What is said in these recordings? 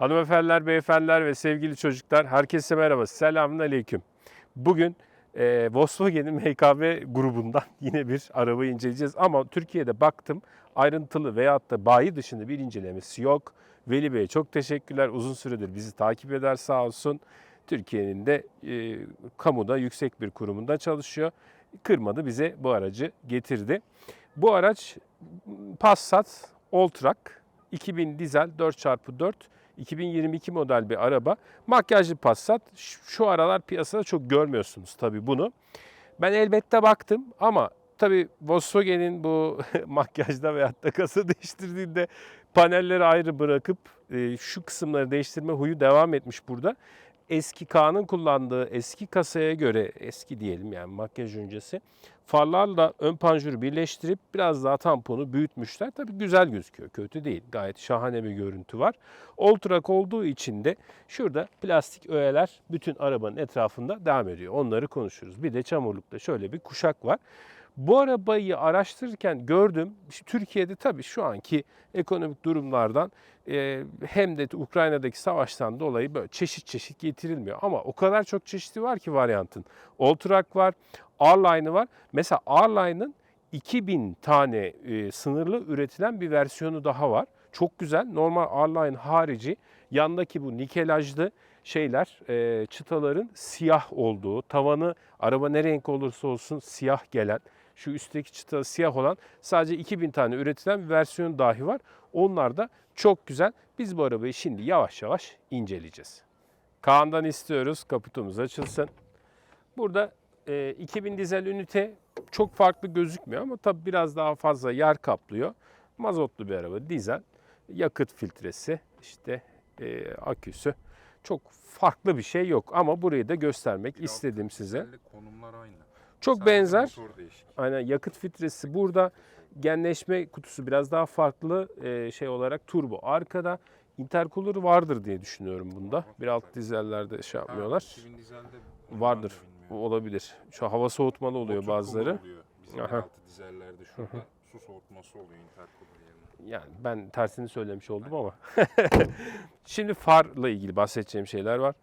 Hanımefendiler, beyefendiler ve sevgili çocuklar herkese merhaba. Selamun aleyküm. Bugün e, Volkswagen'in MKB grubundan yine bir araba inceleyeceğiz. Ama Türkiye'de baktım ayrıntılı veyahut da bayi dışında bir incelemesi yok. Veli Bey'e çok teşekkürler. Uzun süredir bizi takip eder sağ olsun. Türkiye'nin de e, kamuda yüksek bir kurumunda çalışıyor. Kırmadı bize bu aracı getirdi. Bu araç Passat Alltrack 2000 dizel 4x4 2022 model bir araba. Makyajlı Passat. Şu aralar piyasada çok görmüyorsunuz tabii bunu. Ben elbette baktım ama tabii Volkswagen'in bu makyajda veyahut da kasa değiştirdiğinde panelleri ayrı bırakıp e, şu kısımları değiştirme huyu devam etmiş burada. Eski K'nın kullandığı eski kasaya göre eski diyelim yani makyaj öncesi farlarla ön panjuru birleştirip biraz daha tamponu büyütmüşler. Tabii güzel gözüküyor. Kötü değil. Gayet şahane bir görüntü var. Alltrack olduğu için de şurada plastik öğeler bütün arabanın etrafında devam ediyor. Onları konuşuruz. Bir de çamurlukta şöyle bir kuşak var. Bu arabayı araştırırken gördüm. Türkiye'de tabii şu anki ekonomik durumlardan e, hem de Ukrayna'daki savaştan dolayı böyle çeşit çeşit getirilmiyor. Ama o kadar çok çeşidi var ki varyantın. Alltrack var, R-Line'ı var. Mesela R-Line'ın 2000 tane e, sınırlı üretilen bir versiyonu daha var. Çok güzel. Normal R-Line harici yandaki bu nikelajlı şeyler, e, çıtaların siyah olduğu, tavanı araba ne renk olursa olsun siyah gelen, şu üstteki çıta siyah olan sadece 2000 tane üretilen bir versiyon dahi var. Onlar da çok güzel. Biz bu arabayı şimdi yavaş yavaş inceleyeceğiz. Kaan'dan istiyoruz kaputumuz açılsın. Burada e, 2000 dizel ünite çok farklı gözükmüyor ama tabii biraz daha fazla yer kaplıyor. Mazotlu bir araba, dizel, yakıt filtresi, işte e, aküsü. Çok farklı bir şey yok ama burayı da göstermek Biraz istedim size. Konumlar aynı. Çok Sadece benzer. Aynen yakıt filtresi burada. Genleşme kutusu biraz daha farklı e, şey olarak turbo. Arkada intercooler vardır diye düşünüyorum bunda. Bir alt dizellerde şey yapmıyorlar. 2000 dizelde onu Vardır. Olabilir. Şu hava soğutmalı oluyor bazıları. Bizim Aha. dizellerde şurada su soğutması oluyor intercooler yerine. Yani ben tersini söylemiş oldum ama. Şimdi farla ilgili bahsedeceğim şeyler var.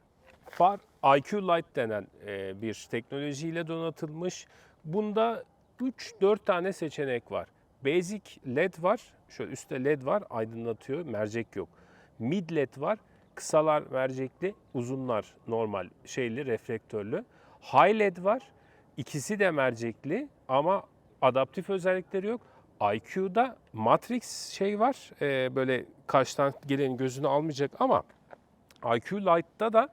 Far IQ Light denen e, bir teknolojiyle donatılmış. Bunda 3-4 tane seçenek var. Basic LED var. Şöyle üstte LED var aydınlatıyor. Mercek yok. Mid LED var. Kısalar mercekli, uzunlar normal şeyli, reflektörlü. High LED var. İkisi de mercekli ama adaptif özellikleri yok. IQ'da Matrix şey var. e, böyle karşıdan gelen gözünü almayacak ama IQ Light'ta da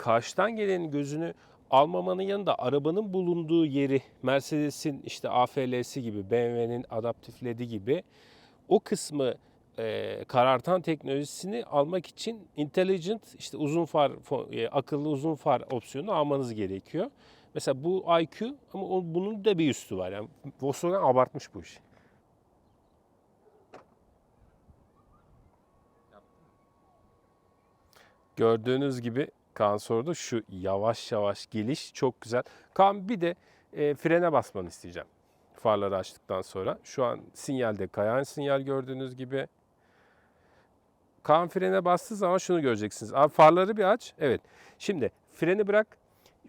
karşıdan gelenin gözünü almamanın yanında arabanın bulunduğu yeri Mercedes'in işte AFL'si gibi BMW'nin adaptif LED'i gibi o kısmı e, karartan teknolojisini almak için intelligent işte uzun far e, akıllı uzun far opsiyonu almanız gerekiyor. Mesela bu IQ ama o- bunun da bir üstü var. Yani Volkswagen abartmış bu işi. Gördüğünüz gibi Kaan sordu şu yavaş yavaş geliş çok güzel. Kaan bir de e, frene basmanı isteyeceğim. Farları açtıktan sonra. Şu an sinyalde kayan sinyal gördüğünüz gibi. Kaan frene bastığı zaman şunu göreceksiniz. Abi farları bir aç. Evet. Şimdi freni bırak.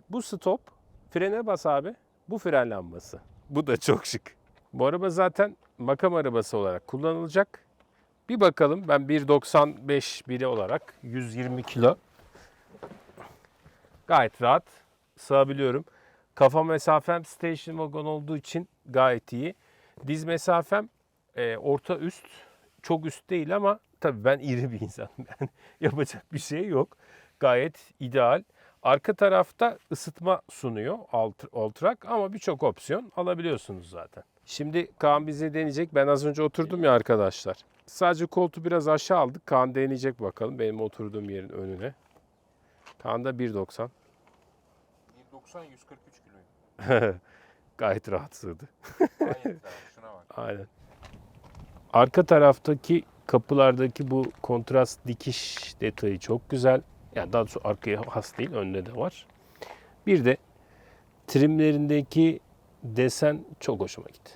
Bu stop. Frene bas abi. Bu fren lambası. Bu da çok şık. Bu araba zaten makam arabası olarak kullanılacak. Bir bakalım ben 1.95 biri olarak 120 kilo gayet rahat sığabiliyorum. Kafa mesafem station wagon olduğu için gayet iyi. Diz mesafem e, orta üst. Çok üst değil ama tabii ben iri bir insanım. Yani yapacak bir şey yok. Gayet ideal. Arka tarafta ısıtma sunuyor alt, Alltrack ama birçok opsiyon alabiliyorsunuz zaten. Şimdi Kaan bize deneyecek. Ben az önce oturdum ya arkadaşlar. Sadece koltuğu biraz aşağı aldık. Kaan deneyecek bakalım benim oturduğum yerin önüne. Kaan da 1.90. 190 143 kiloyum. Gayet rahat sığdı. Gayet rahat. Şuna bak. Aynen. Arka taraftaki kapılardaki bu kontrast dikiş detayı çok güzel. Yani daha doğrusu arkaya has değil, önde de var. Bir de trimlerindeki desen çok hoşuma gitti.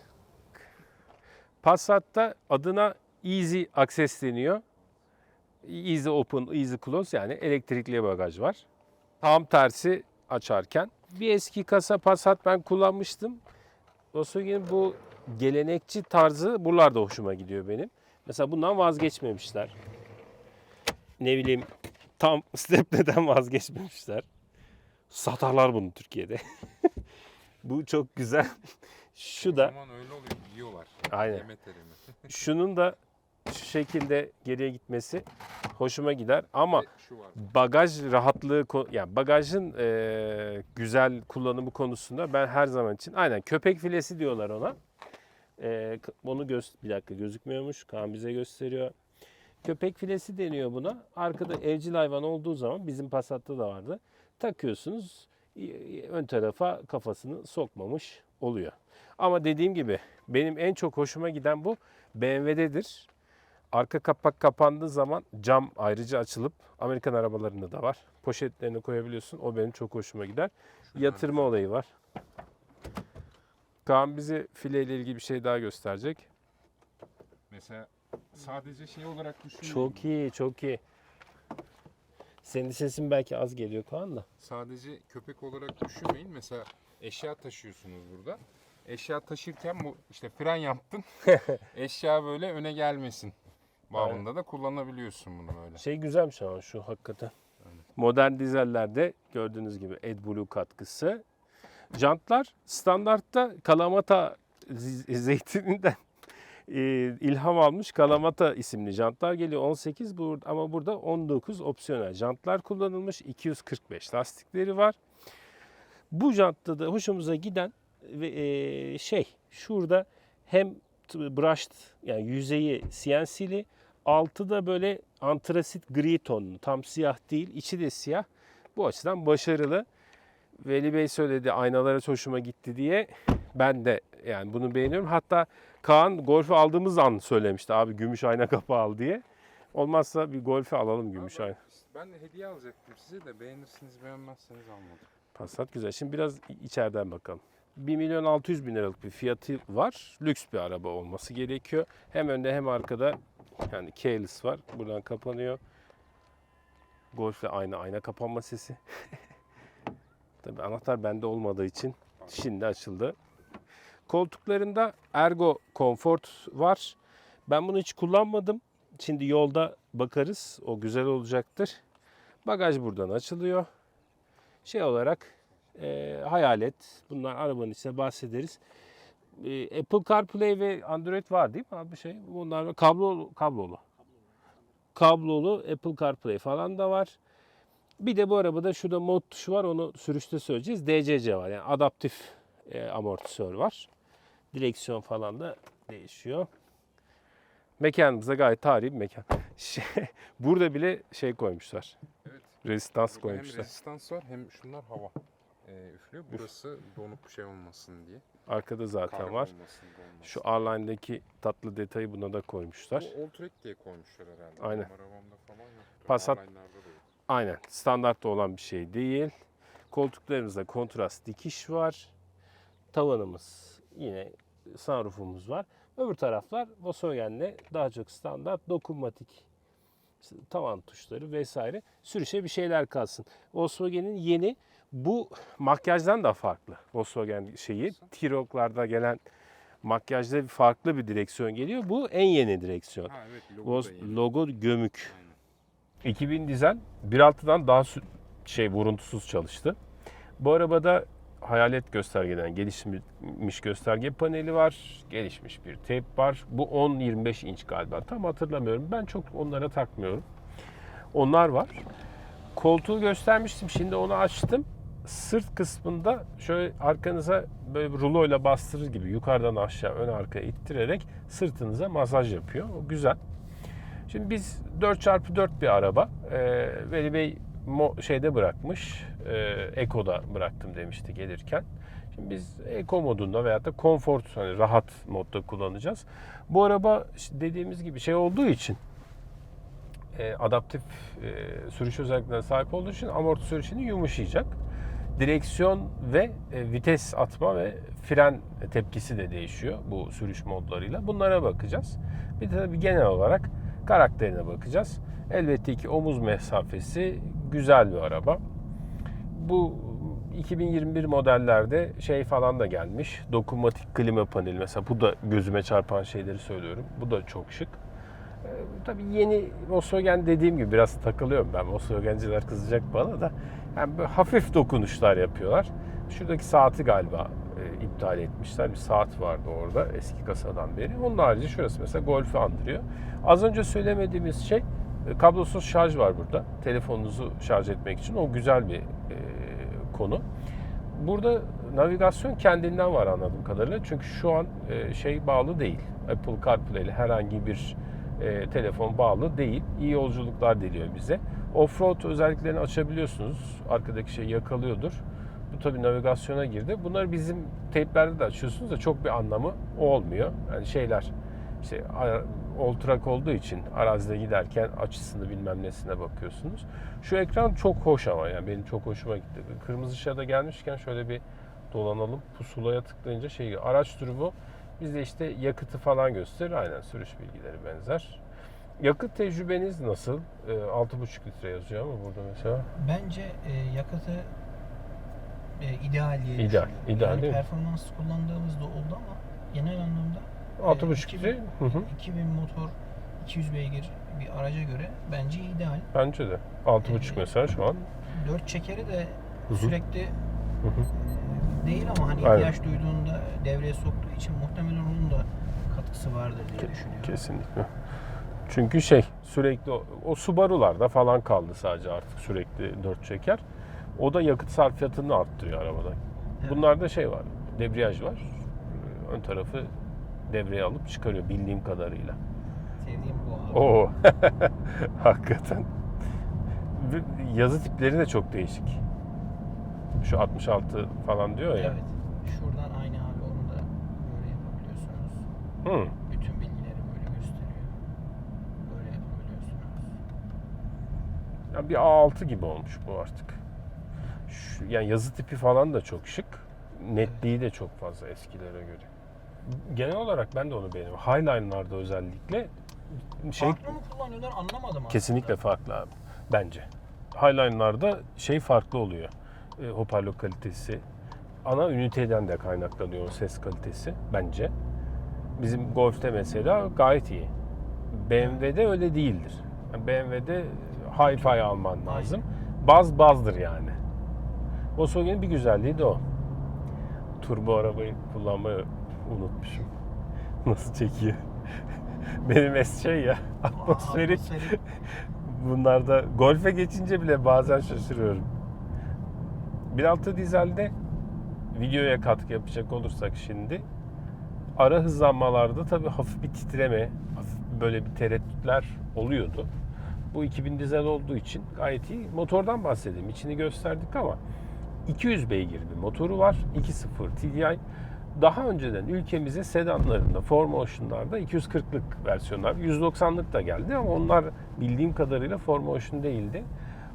Passat'ta adına Easy Access deniyor. Easy open, easy close yani elektrikli bagaj var. Tam tersi açarken. Bir eski kasa Passat ben kullanmıştım. Volkswagen'in bu gelenekçi tarzı buralarda hoşuma gidiyor benim. Mesela bundan vazgeçmemişler. Ne bileyim tam stepneden vazgeçmemişler. Satarlar bunu Türkiye'de. bu çok güzel. Şu O da zaman öyle oluyor. Yiyorlar. Aynen. Şunun da şu şekilde geriye gitmesi hoşuma gider ama bagaj rahatlığı yani bagajın eee, güzel kullanımı konusunda ben her zaman için aynen köpek filesi diyorlar ona. K- onu göz bir dakika gözükmüyormuş. Kaan bize gösteriyor. Köpek filesi deniyor buna. Arkada evcil hayvan olduğu zaman bizim Passat'ta da vardı. Takıyorsunuz ön tarafa kafasını sokmamış oluyor. Ama dediğim gibi benim en çok hoşuma giden bu BMW'dedir. Arka kapak kapandığı zaman cam ayrıca açılıp Amerikan arabalarında da var. Poşetlerini koyabiliyorsun. O benim çok hoşuma gider. Yatırma olayı var. Kaan bize fileyle ilgili bir şey daha gösterecek. Mesela sadece şey olarak düşünmeyin. Çok iyi, çok iyi. Senin sesin belki az geliyor Kaan da. Sadece köpek olarak düşünmeyin. Mesela eşya taşıyorsunuz burada. Eşya taşırken bu işte fren yaptın. eşya böyle öne gelmesin. Babında da kullanabiliyorsun bunu böyle. Şey güzelmiş ama şu hakikaten. Modern dizellerde gördüğünüz gibi AdBlue katkısı. Jantlar standartta Kalamata z- zeytininden e, ilham almış Kalamata isimli jantlar geliyor 18 bur- ama burada 19 opsiyonel jantlar kullanılmış 245 lastikleri var. Bu jantta da hoşumuza giden ve e, şey şurada hem t- brushed yani yüzeyi CNC'li altı da böyle antrasit gri tonlu tam siyah değil içi de siyah. Bu açıdan başarılı. Veli Bey söyledi aynalara hoşuma gitti diye. Ben de yani bunu beğeniyorum. Hatta Kaan Golf'ü aldığımız an söylemişti abi gümüş ayna kapağı al diye. Olmazsa bir Golf'ü alalım gümüş ayna. Ben de hediye alacaktım size de beğenirsiniz beğenmezseniz almadım. Passat güzel. Şimdi biraz içeriden bakalım. 1 milyon 600 bin liralık bir fiyatı var. Lüks bir araba olması gerekiyor. Hem önde hem arkada yani keyless var. Buradan kapanıyor. Golf'le aynı ayna kapanma sesi. Tabii anahtar bende olmadığı için şimdi açıldı. Koltuklarında Ergo Comfort var. Ben bunu hiç kullanmadım. Şimdi yolda bakarız. O güzel olacaktır. Bagaj buradan açılıyor. Şey olarak e, hayalet. Bunlar arabanın içine bahsederiz. E, Apple CarPlay ve Android var değil mi abi bir şey? Bunlar kablolu, kablolu. Kablolu Apple CarPlay falan da var. Bir de bu arabada şurada mod tuşu var. Onu sürüşte söyleyeceğiz. DCC var. Yani adaptif e, amortisör var. Direksiyon falan da değişiyor. Mekanımıza gayet tarihi bir mekan. Şey, burada bile şey koymuşlar. Evet. Rezistans Burada hem koymuşlar. rezistans var hem şunlar hava e, üflüyor. Burası donup şey olmasın diye. Arkada zaten Kargo var. Şu R-Line'deki tatlı detayı buna da koymuşlar. Bu Alltrack diye koymuşlar herhalde. Aynen. Passat-. Aynen. Standartta olan bir şey değil. Koltuklarımızda kontrast dikiş var. Tavanımız yine sunroofumuz var. Öbür taraflar Volkswagen'le daha çok standart dokunmatik tavan tuşları vesaire. Sürüşe bir şeyler kalsın. Volkswagen'in yeni bu makyajdan da farklı. Volkswagen şeyi T-Roc'larda gelen makyajda bir farklı bir direksiyon geliyor. Bu en yeni direksiyon. Ha evet logo Vos- yeni. logo gömük. Aynen. 2000 dizel 1.6'dan daha şey vuruntusuz çalıştı. Bu arabada hayalet göstergeden gelişmiş gösterge paneli var. Gelişmiş bir teyp var. Bu 10-25 inç galiba. Tam hatırlamıyorum. Ben çok onlara takmıyorum. Onlar var. Koltuğu göstermiştim. Şimdi onu açtım. Sırt kısmında şöyle arkanıza böyle ruloyla bastırır gibi yukarıdan aşağı ön arkaya ittirerek sırtınıza masaj yapıyor. O güzel. Şimdi biz 4x4 bir araba. Ee, Veli Bey mo- şeyde bırakmış. E, Eko'da bıraktım demişti gelirken. Şimdi biz Eko modunda veyahut da konfor hani rahat modda kullanacağız. Bu araba dediğimiz gibi şey olduğu için e, adaptif e, sürüş özelliklerine sahip olduğu için amortisör işini yumuşayacak. Direksiyon ve e, vites atma ve fren tepkisi de değişiyor bu sürüş modlarıyla. Bunlara bakacağız. Bir de tabii genel olarak Karakterine bakacağız. Elbette ki omuz mesafesi güzel bir araba. Bu 2021 modellerde şey falan da gelmiş. Dokunmatik klima paneli mesela bu da gözüme çarpan şeyleri söylüyorum. Bu da çok şık. Ee, tabii yeni Volkswagen dediğim gibi biraz takılıyorum ben. Volkswagen'ciler kızacak bana da. Yani hafif dokunuşlar yapıyorlar. Şuradaki saati galiba e, iptal etmişler. Bir saat vardı orada eski kasadan beri. Onun harici şurası mesela Golf'ü andırıyor. Az önce söylemediğimiz şey e, kablosuz şarj var burada. Telefonunuzu şarj etmek için. O güzel bir e, konu. Burada navigasyon kendinden var anladığım kadarıyla. Çünkü şu an e, şey bağlı değil. Apple CarPlay ile herhangi bir e, telefon bağlı değil. İyi yolculuklar diliyor bize. Offroad özelliklerini açabiliyorsunuz. Arkadaki şey yakalıyordur. Bu tabii navigasyona girdi. Bunları bizim teyplerde de açıyorsunuz da çok bir anlamı olmuyor. Yani şeyler işte track olduğu için arazide giderken açısını bilmem nesine bakıyorsunuz. Şu ekran çok hoş ama yani benim çok hoşuma gitti. Kırmızı ışığa da gelmişken şöyle bir dolanalım. Pusulaya tıklayınca şey araç durumu bizde işte yakıtı falan gösterir. Aynen sürüş bilgileri benzer. Yakıt tecrübeniz nasıl? Ee, 6,5 litre yazıyor ama burada mesela. Bence e, yakıtı e, ideal diye İdeal, düşünüyorum. ideal yani değil mi? performans kullandığımız da oldu ama genel anlamda 6,5 2000 litre. Hı hı. 2000 motor 200 beygir bir araca göre bence ideal. Bence de. 6,5 Ee, mesela şu an. 4 çekeri de Hı hı. sürekli Hı hı. e, değil ama hani Aynen. ihtiyaç duyduğunda devreye soktuğu için muhtemelen onun da katkısı vardır diye düşünüyorum. Kesinlikle. Çünkü şey sürekli o, o Subaru'larda falan kaldı sadece artık sürekli dört çeker. O da yakıt sarfiyatını arttırıyor arabada. Bunlarda şey var, debriyaj var. Ön tarafı devreye alıp çıkarıyor bildiğim kadarıyla. Sevdiğim bu abi. Oo. Hakikaten. Yazı tipleri de çok değişik. Şu 66 falan diyor ya. Evet. Şuradan aynı abi onu da böyle yapabiliyorsunuz. Hı. Bütün bilgileri böyle gösteriyor. Böyle yapabiliyorsunuz. Bir A6 gibi olmuş bu artık. Şu, yani yazı tipi falan da çok şık. Netliği de çok fazla eskilere göre. Genel olarak ben de onu beğeniyorum. Highline'larda özellikle şey Farklı mı kullanıyorlar anlamadım aslında. kesinlikle farklı abi bence. Highline'larda şey farklı oluyor. E, hoparlör kalitesi. Ana üniteden de kaynaklanıyor ses kalitesi bence. Bizim Golf'te mesela gayet iyi. BMW'de öyle değildir. Yani BMW'de hi-fi alman lazım. Baz bazdır yani. Volkswagen'in bir güzelliği de o. Turbo arabayı kullanmayı unutmuşum. Nasıl çekiyor? Benim es şey ya atmosferik. Bunlarda golfe geçince bile bazen şaşırıyorum. 1.6 dizelde videoya katkı yapacak olursak şimdi ara hızlanmalarda tabii hafif bir titreme, hafif böyle bir tereddütler oluyordu. Bu 2000 dizel olduğu için gayet iyi. Motordan bahsedeyim. İçini gösterdik ama 200 beygir bir motoru var. 2.0 TDI. Daha önceden ülkemize sedanlarında, 4Motion'larda 240'lık versiyonlar, 190'lık da geldi ama onlar bildiğim kadarıyla 4Motion değildi.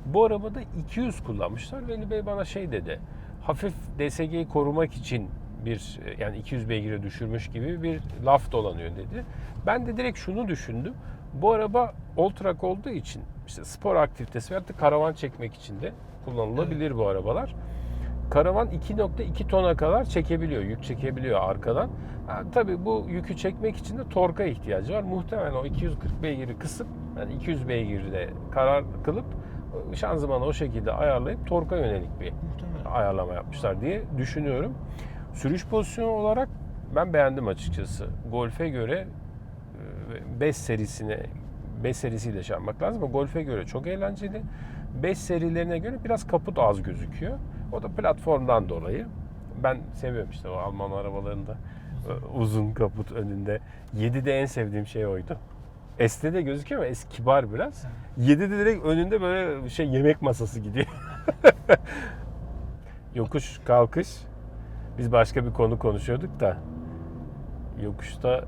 Bu arabada 200 kullanmışlar. Veli Bey bana şey dedi. Hafif DSG'yi korumak için bir yani 200 beygire düşürmüş gibi bir laf dolanıyor dedi. Ben de direkt şunu düşündüm. Bu araba all track olduğu için işte spor aktivitesi veyahut da karavan çekmek için de kullanılabilir bu arabalar. Karavan 2.2 tona kadar çekebiliyor, yük çekebiliyor arkadan. Ha, tabii bu yükü çekmek için de torka ihtiyacı var. Muhtemelen o 240 beygiri kısıp, yani 200 beygirde karar kılıp şanzımanı o şekilde ayarlayıp torka yönelik bir Muhtemelen. ayarlama yapmışlar diye düşünüyorum. Sürüş pozisyonu olarak ben beğendim açıkçası. Golf'e göre 5 serisine 5 serisiyle şey yapmak lazım ama Golf'e göre çok eğlenceli. 5 serilerine göre biraz kaput az gözüküyor. O da platformdan dolayı. Ben seviyorum işte o Alman arabalarında e, uzun kaput önünde. 7'de en sevdiğim şey oydu. S'te de gözüküyor ama S kibar biraz. 7'de direkt önünde böyle şey yemek masası gidiyor. Yokuş kalkış. Biz başka bir konu konuşuyorduk da yokuşta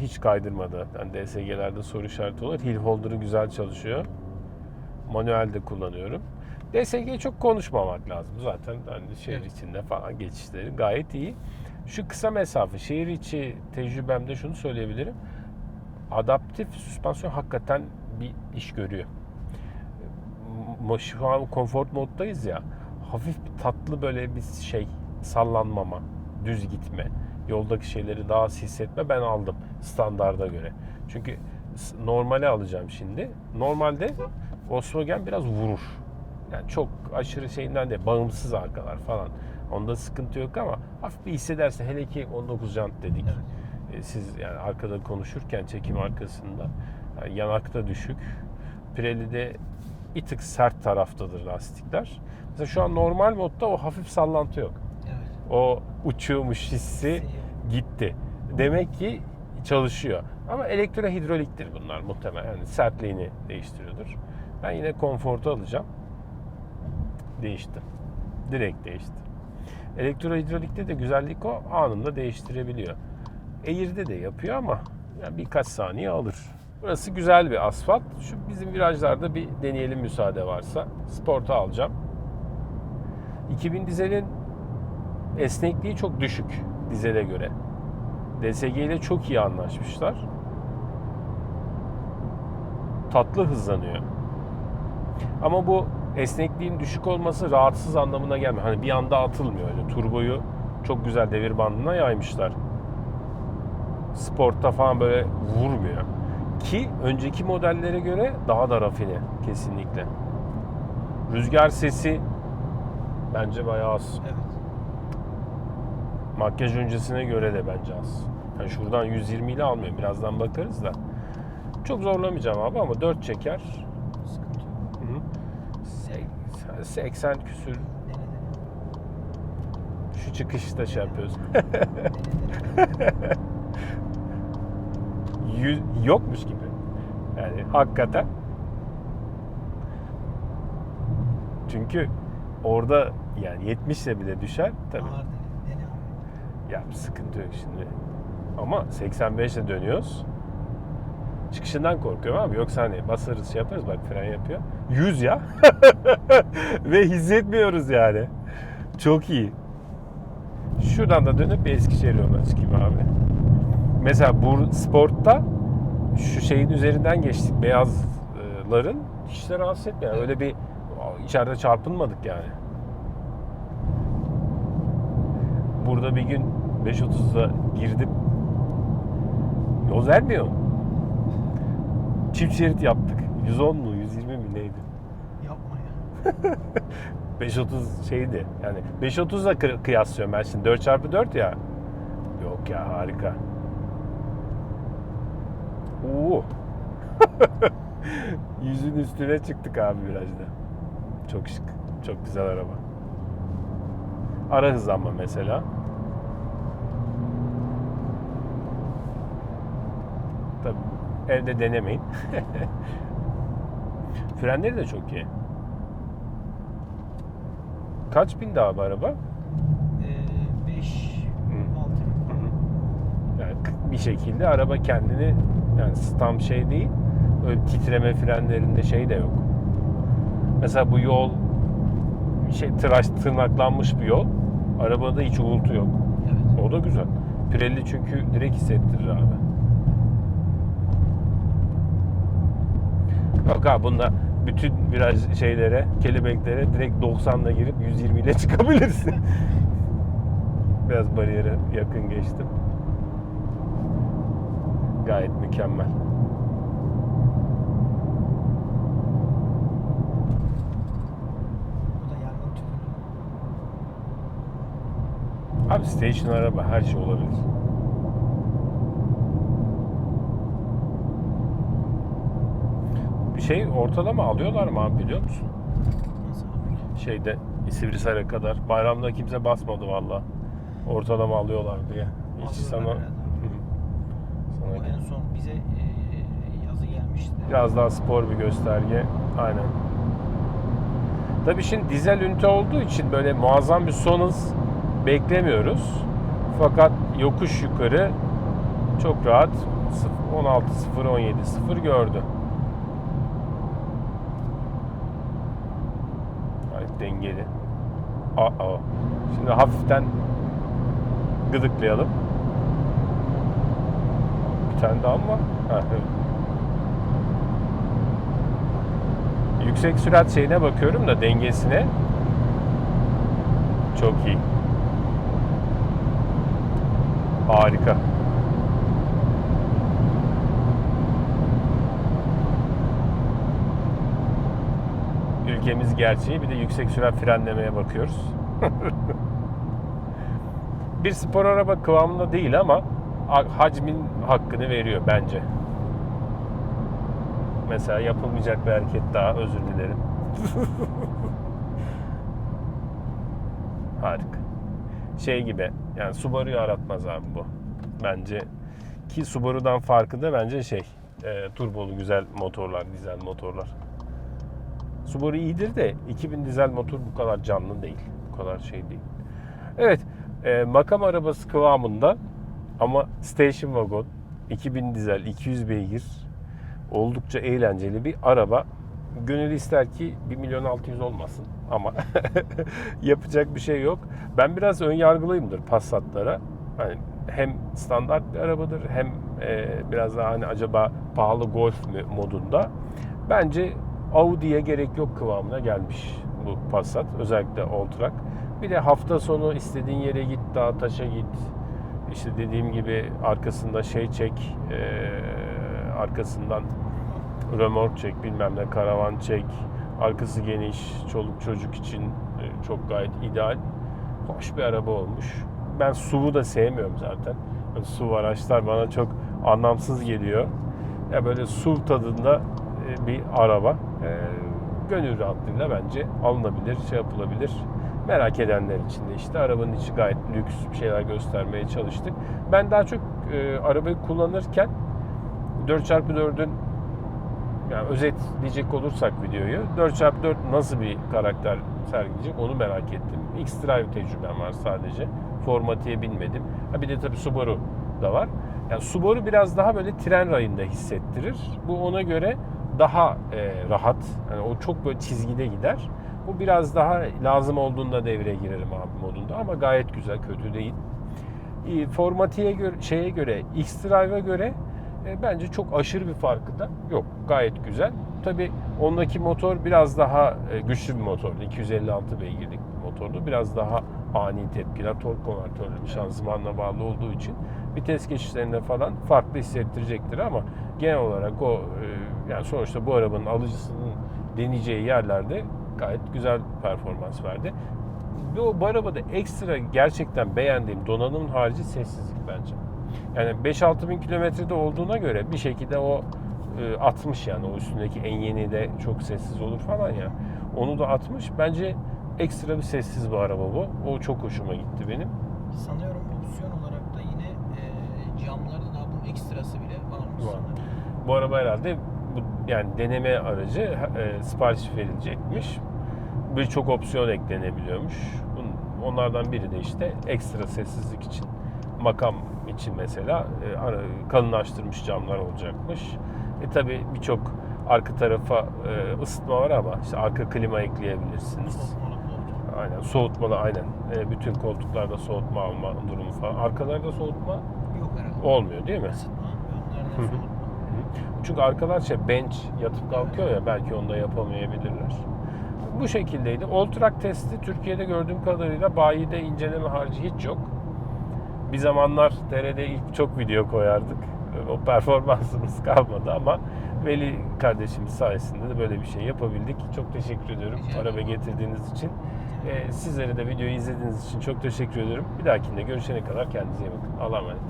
hiç kaydırmadı. Yani DSG'lerde soru işareti olur. Hill holder'ı güzel çalışıyor. Manuel de kullanıyorum. DSG'yi çok konuşmamak lazım. Zaten hani şehir Evet. içinde falan geçişleri gayet iyi. Şu kısa mesafe, şehir içi tecrübemde şunu söyleyebilirim. adaptif süspansiyon hakikaten bir iş görüyor. Şu an konfor moddayız ya. Hafif bir tatlı böyle bir şey sallanmama, düz gitme, yoldaki şeyleri daha az hissetme ben aldım standarda göre. Çünkü normale alacağım şimdi. Normalde Volkswagen biraz vurur. Yani çok aşırı şeyinden de bağımsız arkalar falan. Onda sıkıntı yok ama hafif bir hissederse hele ki 19 jant dedik. E, Siz yani arkada konuşurken çekim arkasında yani yanakta düşük. Pirelli'de bir tık sert taraftadır lastikler. Mesela şu an normal modda o hafif sallantı yok. O uçuyormuş hissi gitti. Demek ki çalışıyor. Ama elektrohidroliktir bunlar muhtemelen. Yani sertliğini değiştiriyordur. Ben yine konfortu alacağım. Değişti. Direkt değişti. Elektrohidrolikte de güzellik o anında değiştirebiliyor. Air'de de yapıyor ama yani birkaç saniye alır. Burası güzel bir asfalt. Şu bizim virajlarda bir deneyelim müsaade varsa. Sport'a alacağım. 2000 dizelin esnekliği çok düşük dizele göre. DSG ile çok iyi anlaşmışlar. Tatlı hızlanıyor. Ama bu esnekliğin düşük olması rahatsız anlamına gelmiyor. Hani bir anda atılmıyor öyle. Turboyu çok güzel devir bandına yaymışlar. Sportta falan böyle vurmuyor. Ki önceki modellere göre daha da rafine kesinlikle. Rüzgar sesi bence bayağı az. Evet. Makyaj öncesine göre de bence az. Yani şuradan 120 ile almıyorum. Birazdan bakarız da. Çok zorlamayacağım abi ama 4 çeker. Sıkıntı yok. Hı hı. Sek- 80 küsür. Şu çıkışta şey yapıyoruz. yokmuş gibi. Yani hakikaten. Çünkü orada yani 70 ile bile düşer tabii. Ya sıkıntı yok şimdi. Ama 85 ile dönüyoruz. Çıkışından korkuyorum abi. Yoksa hani basarız şey yaparız bak fren yapıyor. 100 ya. Ve hissetmiyoruz yani. Çok iyi. Şuradan da dönüp bir Eskişehir yoluna çıkayım abi. Mesela bu sportta şu şeyin üzerinden geçtik. Beyazların hiç rahatsız etmiyor. Öyle bir içeride çarpınmadık yani. Burada bir gün 5.30'da girdim. Yol vermiyor. Çift şerit yaptık. 110 mu 120 mi neydi? Yapma ya. 5.30 şeydi. Yani 5.30'la kı- kıyaslıyorum ben şimdi 4x4 ya. Yok ya harika. Oo. Yüzün üstüne çıktık abi virajda. Çok şık. Çok güzel araba. Ara hızlanma mesela. Tabii evde denemeyin. Frenleri de çok iyi. Kaç bindi abi araba? 5 Hı. 6 Yani bir şekilde araba kendini yani tam şey değil. Öyle titreme frenlerinde şey de yok. Mesela bu yol şey tıraş tırnaklanmış bir yol. Arabada hiç uğultu yok. Evet. O da güzel. Pirelli çünkü direkt hissettirir abi. Yok abi bunda bütün viraj şeylere, kelebeklere direkt 90'la girip 120 ile çıkabilirsin. Biraz bariyere yakın geçtim. Gayet mükemmel. Bu da yangın tüpü. Abi station araba her şey olabilir. Bir şey ortalama alıyorlar mı abi biliyor musun? Şeyde Sivrisar'a kadar. Bayramda kimse basmadı valla. Ortalama alıyorlar diye. Hiç sana... Hı hı. O sana en son bize e, yazı gelmişti. biraz daha spor bir gösterge. Aynen. Tabii şimdi dizel ünite olduğu için böyle muazzam bir son hız beklemiyoruz. Fakat yokuş yukarı çok rahat 16 0 17 0 gördü. Gayet dengeli. Aa. Şimdi hafiften gıdıklayalım. Bir tane daha mı var? Yüksek sürat şeyine bakıyorum da dengesine. Çok iyi. Harika. Ülkemiz gerçeği bir de yüksek sürat frenlemeye bakıyoruz. bir spor araba kıvamında değil ama ha- hacmin hakkını veriyor bence. Mesela yapılmayacak bir hareket daha özür dilerim. Harika. Şey gibi yani Subaru'yu aratmaz abi bu. Bence ki Subaru'dan farkı da bence şey e, turbolu güzel motorlar, dizel motorlar. Subaru iyidir de 2000 dizel motor bu kadar canlı değil. Bu kadar şey değil. Evet, e, makam arabası kıvamında ama station wagon 2000 dizel 200 beygir oldukça eğlenceli bir araba. Gönül ister ki 1 milyon 600 olmasın ama yapacak bir şey yok. Ben biraz ön yargılıyımdır Passat'lara. Hani hem standart bir arabadır hem e, biraz daha hani acaba pahalı Golf mü modunda. Bence Audi'ye gerek yok kıvamına gelmiş bu Passat. Özellikle Alltrack. Bir de hafta sonu istediğin yere git, dağa taşa git. İşte dediğim gibi arkasında şey çek, e, arkasından römork çek, bilmem ne karavan çek. Arkası geniş, çoluk çocuk için e, çok gayet ideal. Hoş bir araba olmuş. Ben SUV'u da sevmiyorum zaten. Yani SUV araçlar bana çok anlamsız geliyor. Ya böyle SUV tadında e, bir araba. E, gönül rahatlığıyla bence alınabilir, şey yapılabilir. Merak edenler için de işte arabanın içi gayet lüks bir şeyler göstermeye çalıştık. Ben daha çok arabayı kullanırken 4x4'ün yani özetleyecek olursak videoyu 4x4 nasıl bir karakter sergileyecek onu merak ettim. X-Drive tecrübem var sadece. Formatiğe binmedim. Ha bir de tabii Subaru da var. Yani Subaru biraz daha böyle tren rayında hissettirir. Bu ona göre daha e, rahat. Yani o çok böyle çizgide gider. Bu biraz daha lazım olduğunda devreye girerim abi modunda ama gayet güzel, kötü değil. E, Formatiğe göre, şeye göre, X-Drive'a göre e, bence çok aşırı bir farkı da yok. Gayet güzel. Tabi ondaki motor biraz daha e, güçlü bir motordu. 256 beygirlik bir motordu. Biraz daha ani tepkiler, tork konvertörlü bir şanzımanla bağlı olduğu için vites geçişlerinde falan farklı hissettirecektir ama genel olarak o e, yani sonuçta bu arabanın alıcısının deneyeceği yerlerde gayet güzel performans verdi. Bu, bu arabada ekstra gerçekten beğendiğim donanımın harici sessizlik bence. Yani 5-6 bin kilometrede olduğuna göre bir şekilde o e, atmış yani o üstündeki en yeni de çok sessiz olur falan ya. Onu da atmış. Bence ekstra bir sessiz bir araba bu. O çok hoşuma gitti benim. Sanıyorum opsiyon olarak da yine e, camlarda daha bunun ekstrası bile varmış Var. Bu araba herhalde bu yani deneme aracı e, sipariş verilecekmiş. Birçok opsiyon eklenebiliyormuş. Bunun- Onlardan biri de işte ekstra sessizlik için makam için mesela e, kalınlaştırmış camlar olacakmış. E tabi birçok arka tarafa e, ısıtma var ama işte arka klima ekleyebilirsiniz. Aynen soğutmalı aynen. E, bütün koltuklarda soğutma alma durumu falan. Arkalarda soğutma Yok herhalde. olmuyor değil mi? Isıtma, hı. soğutma. Çünkü arkalar şey bench yatıp kalkıyor ya belki onu da yapamayabilirler. Bu şekildeydi. Alltrack testi Türkiye'de gördüğüm kadarıyla bayide inceleme harici hiç yok. Bir zamanlar TR'de ilk çok video koyardık. O performansımız kalmadı ama Veli kardeşimiz sayesinde de böyle bir şey yapabildik. Çok teşekkür ediyorum araba getirdiğiniz için. Ee, sizlere de videoyu izlediğiniz için çok teşekkür ediyorum. Bir dahakinde görüşene kadar kendinize iyi bakın. Allah'a emanet.